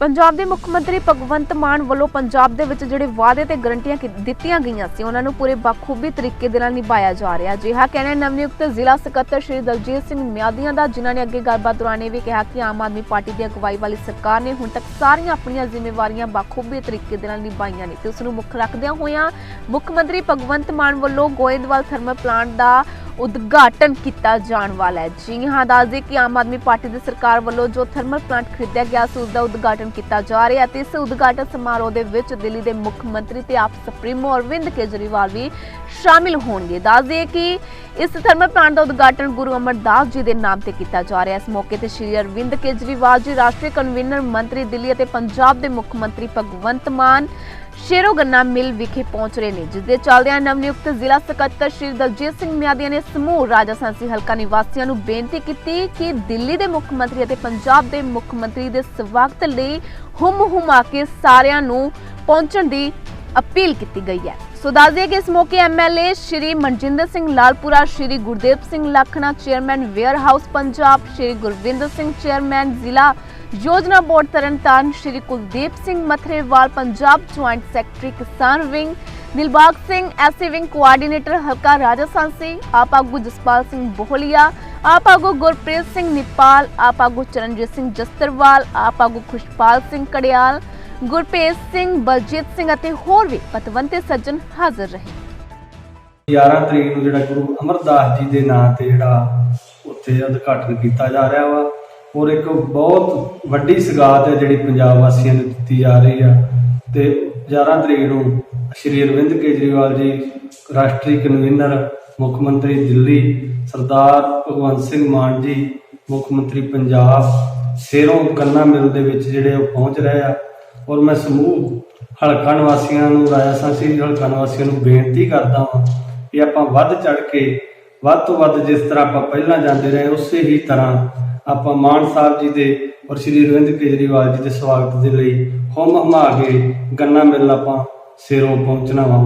ਪੰਜਾਬ ਦੇ ਮੁੱਖ ਮੰਤਰੀ ਭਗਵੰਤ ਮਾਨ ਵੱਲੋਂ ਪੰਜਾਬ ਦੇ ਵਿੱਚ ਜਿਹੜੇ ਵਾਅਦੇ ਤੇ ਗਰੰਟੀਆਂ ਦਿੱਤੀਆਂ ਗਈਆਂ ਸੀ, ਉਹਨਾਂ ਨੂੰ ਪੂਰੇ ਬਖੂਬੀ ਤਰੀਕੇ ਦੇ ਨਾਲ ਨਿਭਾਇਆ ਜਾ ਰਿਹਾ। ਅਜਿਹਾ ਕਹਿਣਾ ਹੈ ਨਵਨਿਯੁਕਤ ਜ਼ਿਲ੍ਹਾ ਸਕੱਤਰ ਸ਼੍ਰੀ ਦਲਜੀਤ ਸਿੰਘ ਮਿਆਦੀਆਂ ਦਾ, ਜਿਨ੍ਹਾਂ ਨੇ ਅੱਗੇ ਗੱਲਬਾਤ ਦੌਰਾਨ ਇਹ ਵੀ ਕਿਹਾ ਕਿ ਆਮ ਆਦਮੀ ਪਾਰਟੀ ਦੀ ਅਗਵਾਈ ਵਾਲੀ ਸਰਕਾਰ ਨੇ ਹੁਣ ਤੱਕ ਸਾਰੀਆਂ ਆਪਣੀਆਂ ਜ਼ਿੰਮੇਵਾਰੀਆਂ ਬਖੂਬੀ ਤਰੀਕੇ ਦੇ ਨਾਲ ਨਿਭਾਈਆਂ ਨੇ ਤੇ ਉਸ ਨੂੰ ਮੁੱਖ ਰੱਖਦਿਆਂ ਹੋਇਆਂ ਮੁੱਖ ਮੰਤਰੀ ਭਗਵੰਤ ਮਾਨ ਵੱਲੋਂ ਗੋਇੰਦਵਾਲ ਥਰਮਲ ਪਲਾਂਟ ਦਾ ਉਦਘਾਟਨ ਕੀਤਾ ਜਾਣ ਵਾਲਾ ਹੈ। ਜੀ ਹਾਂ ਦੱਸਦੇ ਕਿ ਆਮ ਆਦਮੀ ਪਾਰਟੀ ਦੀ ਸਰਕਾਰ ਵੱਲੋਂ ਜੋ ਥਰਮਲ ਪਲਾਂਟ ਖਰੀਦਿਆ ਗਿਆ ਸੀ ਉਸ ਦਾ ਉਦਘਾਟਨ ਕੀਤਾ ਜਾ ਰਿਹਾ ਹੈ ਤੇ ਇਸ ਉਦਘਾਟਨ ਸਮਾਰੋਹ ਦੇ ਵਿੱਚ ਦਿੱਲੀ ਦੇ ਮੁੱਖ ਮੰਤਰੀ ਤੇ ਆਪ ਸੁਪਰੀਮੋ ਅਰਵਿੰਦ ਕੇਜਰੀਵਾਲ ਵੀ ਸ਼ਾਮਿਲ ਹੋਣਗੇ। ਦੱਸਦੇ ਕਿ ਇਸ ਥਰਮਲ ਪਲਾਂਟ ਦਾ ਉਦਘਾਟਨ ਗੁਰੂ ਅਮਰਦਾਸ ਜੀ ਦੇ ਨਾਮ ਤੇ ਕੀਤਾ ਜਾ ਰਿਹਾ ਇਸ ਮੌਕੇ ਤੇ ਸ਼੍ਰੀ ਅਰਵਿੰਦ ਕੇਜਰੀਵਾਲ ਜੀ, ਰਾਸ਼ਟਰੀ ਕਨਵੀਨਰ ਮੰਤਰੀ, ਦਿੱਲੀ ਅਤੇ ਪੰਜਾਬ ਦੇ ਮੁੱਖ ਮੰਤਰੀ ਭਗਵੰਤ ਮਾਨ ਸ਼ੇਰੋ ਗੰਨਾ ਮਿਲ ਵਿਖੇ ਪਹੁੰਚ ਰਹੇ ਨੇ ਜਿਸ ਦੇ ਚੱਲਦਿਆਂ ਨਵਨਿਯੁਕਤ ਜ਼ਿਲ੍ਹਾ ਸਕੱਤਰ ਸ਼੍ਰੀ ਦਲਜੀਤ ਸਿੰਘ ਮਿਆਦੀਆਂ ਨੇ ਸਮੂਹ ਰਾਜਸਥਾਨੀ ਹਲਕਾ ਨਿਵਾਸੀਆਂ ਨੂੰ ਬੇਨਤੀ ਕੀਤੀ ਕਿ ਦਿੱਲੀ ਦੇ ਮੁੱਖ ਮੰਤਰੀ ਅਤੇ ਪੰਜਾਬ ਦੇ ਮੁੱਖ ਮੰਤਰੀ ਦੇ ਸਵਾਗਤ ਲਈ ਹੁਮ ਹੁਮਾ ਕੇ ਸਾਰਿਆਂ ਨੂੰ ਪਹੁੰਚਣ ਦੀ ਅਪੀਲ ਕੀਤੀ ਗਈ ਹੈ। ਸੋ ਦੱਸ ਦਈਏ ਕਿ ਇਸ ਮੌਕੇ ਐਮਐਲਏ ਸ਼੍ਰੀ ਮਨਜਿੰਦਰ ਸਿੰਘ ਲਾਲਪੁਰਾ, ਸ਼੍ਰੀ ਗੁਰਦੇਵ ਸਿੰਘ ਲਖਣਾ, chairman warehouse Punjab, Shri Gurvinder Singh, chairman ਜ਼ਿਲ੍ਹਾ ਯੋਜਨਾ board Tarn Taran Shri Kuldeep Singh Mathrewal, Punjab joint secretary ਕਿਸਾਨ wing Dilbagh Singh SC wing coordinator ਹਲਕਾ ਰਾਜਸਥਾਨੀ ਆਪ ਆਗੂ ਜਸਪਾਲ ਸਿੰਘ ਬੋਹਲੀਆ, ਆਪ ਆਗੂ ਗੁਰਪ੍ਰੀਤ ਸਿੰਘ ਨਿਪਾਲ, ਆਪ ਆਗੂ ਚਰਨਜੀਤ ਸਿੰਘ ਜਸਤਰਵਾਲ, ਆਪ ਆਗੂ ਖੁਸ਼ਪਾਲ ਸਿੰਘ ਕੜਿਆਲ, ਗੁਰਪ੍ਰੀਤ ਸਿੰਘ, ਬਲਜੀਤ ਸਿੰਘ ਅਤੇ ਹੋਰ ਵੀ ਪਤਵੰਤੇ ਸੱਜਣ ਹਾਜ਼ਰ ਰਹੇ। 11 ਤਰੀਕ ਨੂੰ ਜਿਹੜਾ ਗੁਰੂ ਅਮਰਦਾਸ ਜੀ ਦੇ ਨਾਂ ਤੇ ਜਿਹੜਾ ਉੱਥੇ ਉਦਘਾਟਨ ਕੀਤਾ ਜਾ ਰਿਹਾ ਵਾ ਔਰ ਇੱਕ ਬਹੁਤ ਵੱਡੀ ਸਗਾਤ ਹੈ ਜਿਹੜੀ ਪੰਜਾਬ ਵਾਸੀਆਂ ਨੂੰ ਦਿੱਤੀ ਜਾ ਰਹੀ ਆ। ਤੇ 11 ਤਰੀਕ ਨੂੰ ਸ਼੍ਰੀ ਅਰਵਿੰਦ ਕੇਜਰੀਵਾਲ ਜੀ, ਰਾਸ਼ਟਰੀ ਕਨਵੀਨਰ ਮੁੱਖ ਮੰਤਰੀ ਦਿੱਲੀ, ਸਰਦਾਰ ਭਗਵੰਤ ਸਿੰਘ ਮਾਨ ਜੀ, ਮੁੱਖ ਮੰਤਰੀ ਪੰਜਾਬ, ਸੇਰੋਂ ਗੰਨਾ ਮਿਲ ਦੇ ਵਿੱਚ ਜਿਹੜੇ ਉਹ ਪਹੁੰਚ ਰਹੇ ਆ। ਔਰ ਮੈਂ ਸਮੂਹ ਹਲਕਾ ਨਿਵਾਸੀਆਂ ਨੂੰ, ਰਾਜਾ ਰਾਜਸਥਾਨੀ ਹਲਕਾ ਨਿਵਾਸੀਆਂ ਨੂੰ ਬੇਨਤੀ ਕਰਦਾ ਹਾਂ ਕਿ ਆਪਾਂ ਵੱਧ ਚੜ ਕੇ, ਵੱਧ ਤੋਂ ਵੱਧ ਜਿਸ ਤਰ੍ਹਾਂ ਆਪਾਂ ਪਹਿਲਾਂ ਜਾਂਦੇ ਰਹੇ, ਉਸੇ ਹੀ ਤਰ੍ਹਾਂ ਆਪਾਂ ਮਾਨ ਸਾਹਿਬ ਜੀ ਦੇ ਔਰ ਸ਼੍ਰੀ ਅਰਵਿੰਦ ਕੇਜਰੀਵਾਲ ਜੀ ਦੇ ਸਵਾਗਤ ਦੇ ਲਈ ਹੁਮ ਹਮਾ ਕੇ ਗੰਨਾ ਮਿਲ ਆਪਾਂ ਸਿਰੋਂ ਪਹੁੰਚਣਾ ਵਾ।